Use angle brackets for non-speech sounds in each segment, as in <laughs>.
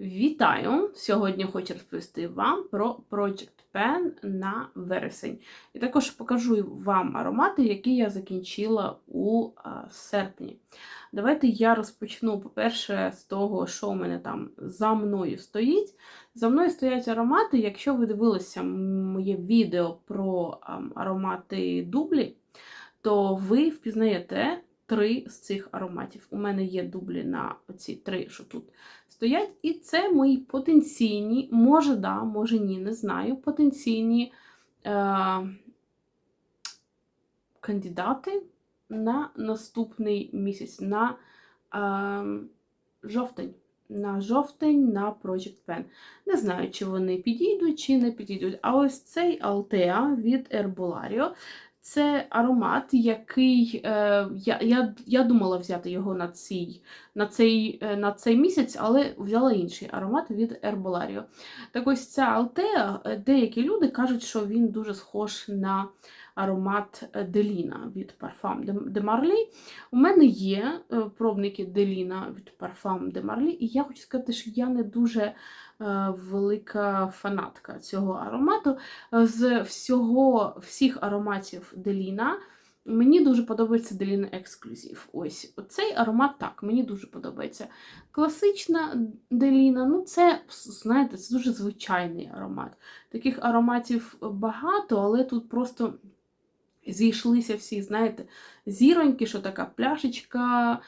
Вітаю! Сьогодні хочу розповісти вам про Project Pen на вересень. І також покажу вам аромати, які я закінчила у а, серпні. Давайте я розпочну, по-перше, з того, що у мене там за мною стоїть. За мною стоять аромати. Якщо ви дивилися моє відео про а, аромати дублі, то ви впізнаєте три з цих ароматів. У мене є дублі на оці три, що тут стоять. І це мої потенційні, може, да, може ні, не знаю, потенційні е- кандидати на наступний місяць, на е- жовтень. На жовтень на Project Pen. Не знаю, чи вони підійдуть, чи не підійдуть. А ось цей Altea від Herbolario. Це аромат, який е, я я, я думала взяти його на цей на цей, е, на цей місяць, але взяла інший аромат від Herbolario. Так ось ця Алтея, деякі люди кажуть, що він дуже схож на аромат Деліна від Parfum de Marly. У мене є е, пробники Деліна від Parfum de Marly, і я хочу сказати, що я не дуже. Велика фанатка цього аромату. З всього всіх ароматів Деліна. Мені дуже подобається Деліна Ексклюзив. Ось цей аромат так, мені дуже подобається. Класична Деліна, ну це, знаєте, це дуже звичайний аромат. Таких ароматів багато, але тут просто зійшлися всі, знаєте, зіроньки, що така пляшечка,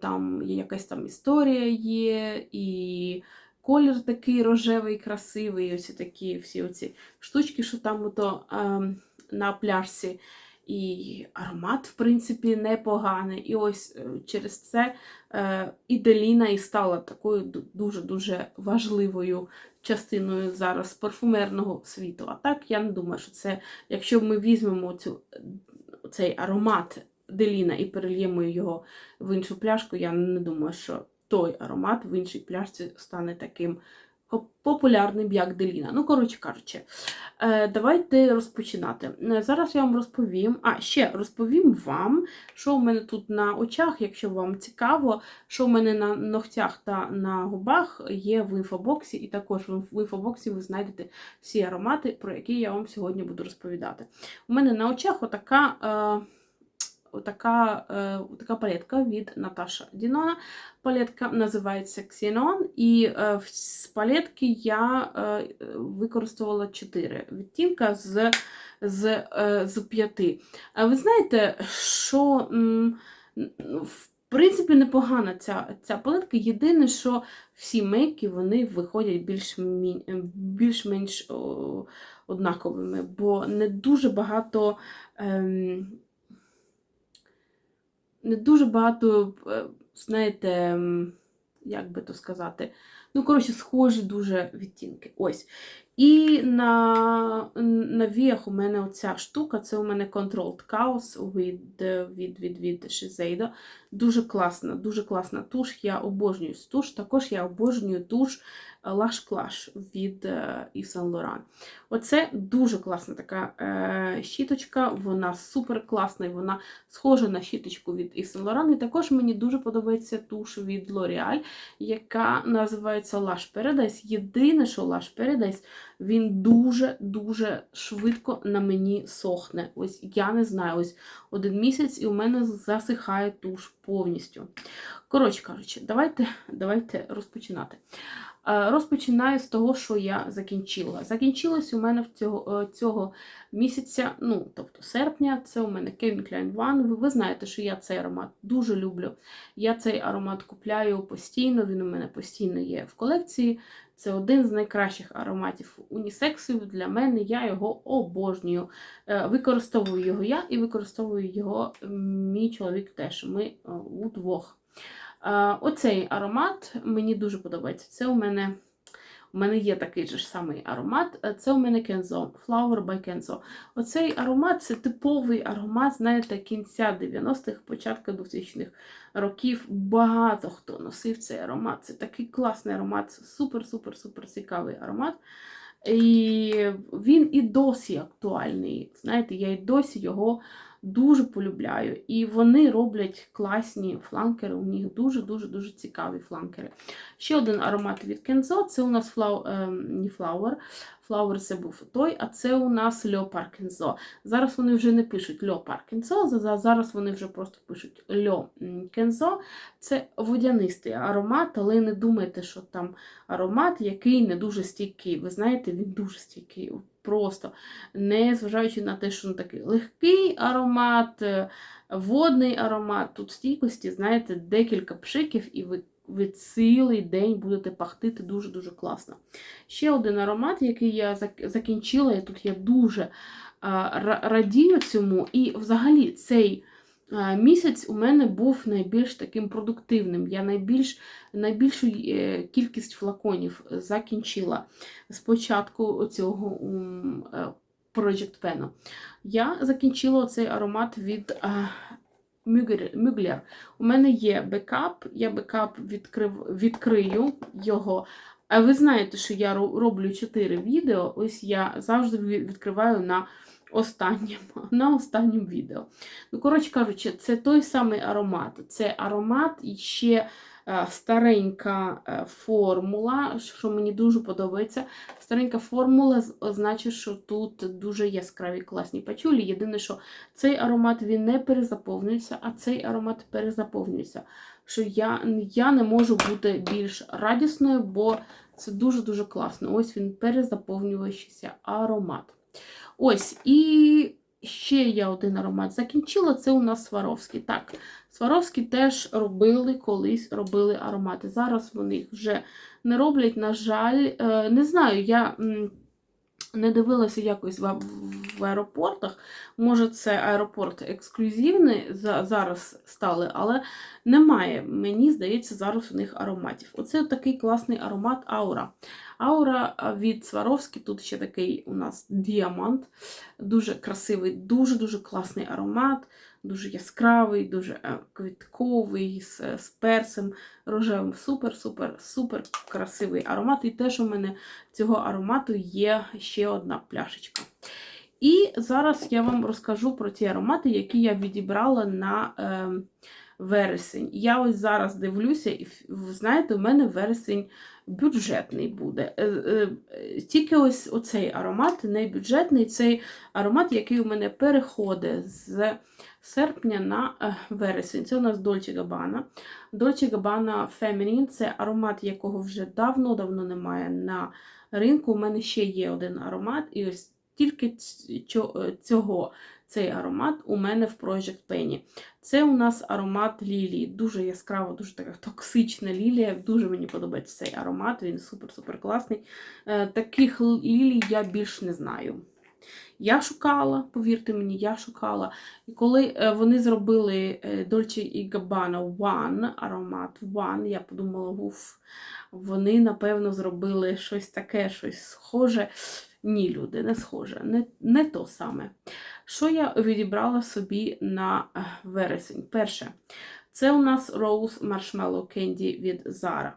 там якась там історія є. і... Колір такий рожевий, красивий, ось такі всі оці штучки, що там ото, е, на пляжці. І аромат, в принципі, непоганий. І ось через це е, і Деліна і стала такою дуже-дуже важливою частиною зараз парфумерного світу. А так, я не думаю, що це, якщо ми візьмемо цю, цей аромат Деліна і перельємо його в іншу пляшку, я не думаю, що той аромат в іншій пляшці стане таким популярним, як Деліна. Ну, коротше кажучи, е, давайте розпочинати. Е, зараз я вам розповім, а ще розповім вам, що у мене тут на очах, якщо вам цікаво, що у мене на ногтях та на губах є в інфобоксі, і також в інфобоксі ви знайдете всі аромати, про які я вам сьогодні буду розповідати. У мене на очах отака. Отака е, така палетка від Наташа Дінона. Палетка називається Xenon, і е, з палетки я е, використовувала 4 відтінка з з, з 5. Ви знаєте, що в принципі непогана ця ця палетка. Єдине, що всі мейки вони виходять більш-менш більш однаковими, бо не дуже багато. Ем, не дуже багато, е, знаєте, як би то сказати, ну, коротше, схожі дуже відтінки. Ось. І на на віях у мене оця штука, це у мене Controlled Chaos від від, від, від Shiseido. Дуже класна, дуже класна туш. Я обожнюю туш. Також я обожнюю туш Lush Clash від е, Yves Saint Laurent. Оце дуже класна така е, щіточка, вона супер класна, і вона схожа на щіточку від Yves Saint Laurent. І також мені дуже подобається туш від L'Oreal, яка називається Lush Paradise. Єдине, що Lush Paradise, він дуже-дуже швидко на мені сохне. Ось я не знаю, ось один місяць, і у мене засихає туш повністю. Коротше кажучи, давайте, давайте розпочинати. Е, розпочинаю з того, що я закінчила. Закінчилось у мене в цього е, цього місяця, ну, тобто серпня, це у мене Kevin Klein One. Ви, ви знаєте, що я цей аромат дуже люблю. Я цей аромат купляю постійно, він у мене постійно є в колекції. Це один з найкращих ароматів унісексів для мене. Я його обожнюю. Е, використовую його я і використовую його мій чоловік теж. Ми удвох. Оцей аромат мені дуже подобається. Це у мене у мене є такий же ж самий аромат. Це у мене Kenzo, Flower by Kenzo. Оцей аромат це типовий аромат, знаєте, кінця 90-х, початку 2000-х років. Багато хто носив цей аромат. Це такий класний аромат, супер-супер-супер цікавий аромат. І він і досі актуальний. Знаєте, я і досі його Дуже полюбляю. І вони роблять класні фланкери. У них дуже-дуже дуже цікаві фланкери. Ще один аромат від Kenzo. Це у нас флау, е, не Flower. Flower це був той, а це у нас Leopard Kenzo. Зараз вони вже не пишуть за- за- зараз вони вже просто пишуть Льо Kenzo. Це водянистий аромат, але не думайте, що там аромат, який не дуже стійкий. Ви знаєте, він дуже стійкий. Просто не зважаючи на те, що він такий легкий аромат, е, водний аромат. Тут стійкості, знаєте, декілька пшиків, і ви, ви цілий день будете пахтити дуже-дуже класно. Ще один аромат, який я закінчила, і тут я дуже радію цьому. І взагалі цей місяць у мене був найбільш таким продуктивним. Я найбільш, найбільшу е, кількість флаконів закінчила з початку цього е, Project Pen. Я закінчила цей аромат від. Mugler. У мене є бекап, я бекап відкрив, відкрию його. А ви знаєте, що я роблю 4 відео. Ось я завжди відкриваю на останньому, на останньому відео. Ну, коротше кажучи, це той самий аромат. Це аромат і ще е, старенька е, формула, що мені дуже подобається. Старенька формула значить, що тут дуже яскраві класні пачулі. Єдине, що цей аромат він не перезаповнюється, а цей аромат перезаповнюється. Що я, я не можу бути більш радісною, бо це дуже-дуже класно. Ось він перезаповнюючийся аромат. Ось, і ще я один аромат закінчила. Це у нас Сваровський. Так, Сваровські теж робили колись робили аромати. Зараз вони їх вже не роблять, на жаль. Е, Не знаю, я не дивилася якось в, в аеропортах. Може, це аеропорт ексклюзивний за- зараз стали, але немає, мені здається, зараз у них ароматів. Оце такий класний аромат Аура. Аура від Сваровські, тут ще такий у нас діамант. Дуже красивий, дуже-дуже класний аромат, дуже яскравий, дуже е, квітковий, з, з перцем рожевим. Супер, супер, супер красивий аромат. І теж у мене цього аромату є ще одна пляшечка. І зараз я вам розкажу про ті аромати, які я відібрала на е, вересень. Я ось зараз дивлюся, і ви знаєте, у мене вересень бюджетний буде. Е, е, Тільки ось оцей аромат не бюджетний, цей аромат, який у мене переходить з серпня на е, вересень. Це у нас Dolce Gabbana. Dolce Gabbana Feminine це аромат, якого вже давно-давно немає на ринку. У мене ще є один аромат, і ось тільки е, цього цей аромат у мене в Project Penny. Це у нас аромат лілії. Дуже яскрава, дуже така токсична лілія. Дуже мені подобається цей аромат, він супер-супер класний. Е, Таких лілій я більш не знаю. Я шукала, повірте мені, я шукала. І коли е, вони зробили Dolce Gabbana One, аромат One, я подумала, уф, вони, напевно, зробили щось таке, щось схоже. Ні, люди, не схоже, не, не то саме. Що я відібрала собі на е, вересень? Перше, це у нас Rose Marshmallow Candy від Zara.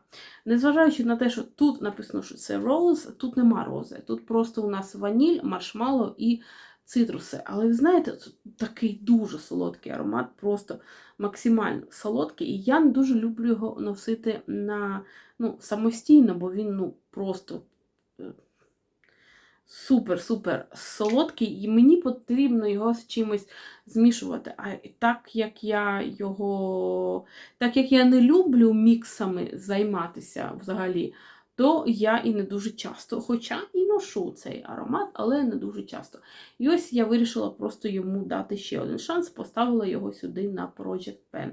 Незважаючи на те, що тут написано, що це Rose, тут нема рози. Тут просто у нас ваніль, маршмеллоу і цитруси. Але ви знаєте, це такий дуже солодкий аромат, просто максимально солодкий. І я не дуже люблю його носити на, ну, самостійно, бо він ну, просто е, супер-супер солодкий, і мені потрібно його з чимось змішувати. А так як я його, так як я не люблю міксами займатися взагалі, то я і не дуже часто, хоча і ношу цей аромат, але не дуже часто. І ось я вирішила просто йому дати ще один шанс, поставила його сюди на Project Pen.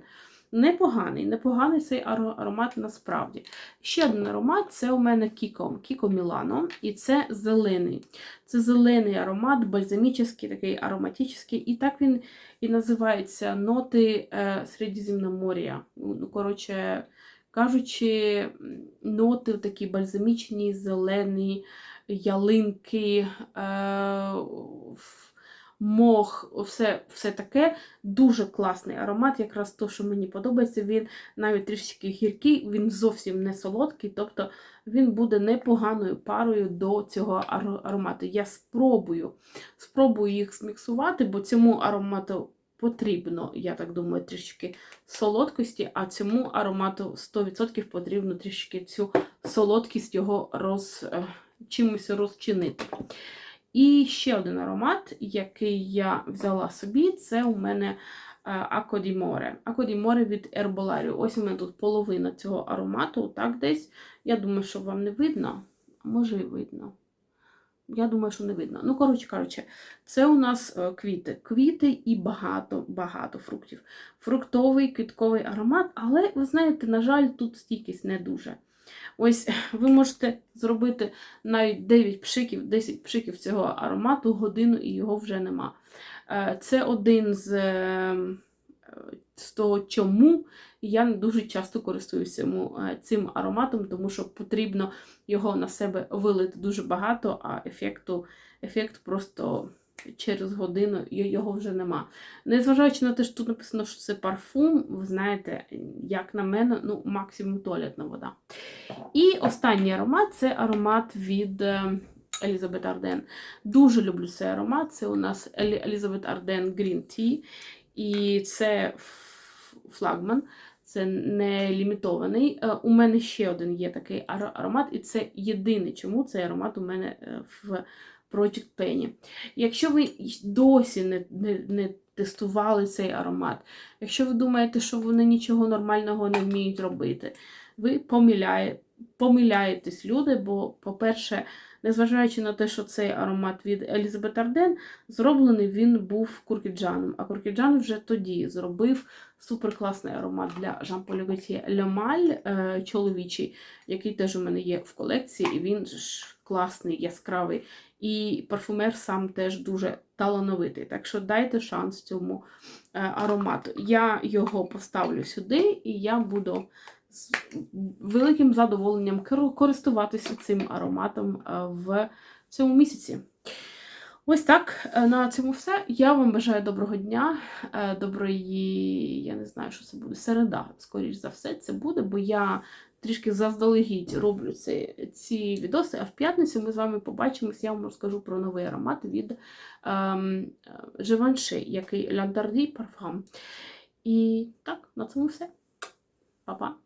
Непоганий, непоганий цей аромат насправді. Ще один аромат це у мене Кіко, Кіко Мілано, і це зелений. Це зелений аромат, бальзамічний, такий ароматичний, і так він і називається ноти е, Середземномор'я. Ну, коротше кажучи, ноти такі бальзамічні, зелені, ялинки, е, мох, все, все таке. Дуже класний аромат, якраз то, що мені подобається. Він навіть трішечки гіркий, він зовсім не солодкий, тобто він буде непоганою парою до цього аро- аромату. Я спробую, спробую їх зміксувати, бо цьому аромату потрібно, я так думаю, трішки солодкості, а цьому аромату 100% потрібно трішки цю солодкість його роз, е, чимось розчинити. І ще один аромат, який я взяла собі, це у мене Акодіморе. Акодіморе від Ерболарію. Ось у мене тут половина цього аромату, так десь. Я думаю, що вам не видно, може і видно. Я думаю, що не видно. Ну, коротше кажучи, це у нас е, квіти. Квіти і багато-багато фруктів. Фруктовий квітковий аромат, але, ви знаєте, на жаль, тут стійкість не дуже. Ось <laughs> ви можете зробити навіть 9 пшиків, 10 пшиків цього аромату, годину і його вже нема. Е, Це один з, е, з того, чому я не дуже часто користуюся е, цим ароматом, тому що потрібно його на себе вилити дуже багато, а ефекту, ефект просто через годину його вже нема. Незважаючи на те, що тут написано, що це парфум, ви знаєте, як на мене, ну, максимум туалетна вода. І останній аромат це аромат від е, Елізабет Арден. Дуже люблю цей аромат. Це у нас Елі- Елізабет Арден Green Tea. І це флагман. Це не лімітований. Е, У мене ще один є такий аромат, і це єдиний, чому цей аромат у мене е, в Project Penny. Якщо ви досі не, не, не тестували цей аромат, якщо ви думаєте, що вони нічого нормального не вміють робити, ви помиляє, помиляєтесь, люди, бо, по-перше, незважаючи на те, що цей аромат від Елізабет Арден, зроблений він був Куркіджаном. А Куркіджан вже тоді зробив суперкласний аромат для Gaultier Le Mal, е, чоловічий, який теж у мене є в колекції, і він ж класний, яскравий. І парфумер сам теж дуже талановитий. Так що дайте шанс цьому е, аромату. Я його поставлю сюди, і я буду з великим задоволенням користуватися цим ароматом е, в цьому місяці. Ось так. е, На цьому все. Я вам бажаю доброго дня, е, доброї, я не знаю, що це буде, середа, скоріш за все, це буде, бо я трішки заздалегідь роблю ці, ці відоси, а в п'ятницю ми з вами побачимось, я вам розкажу про новий аромат від ем, Givenchy, який L'Andardi Parfum. І так, на цьому все. Па-па.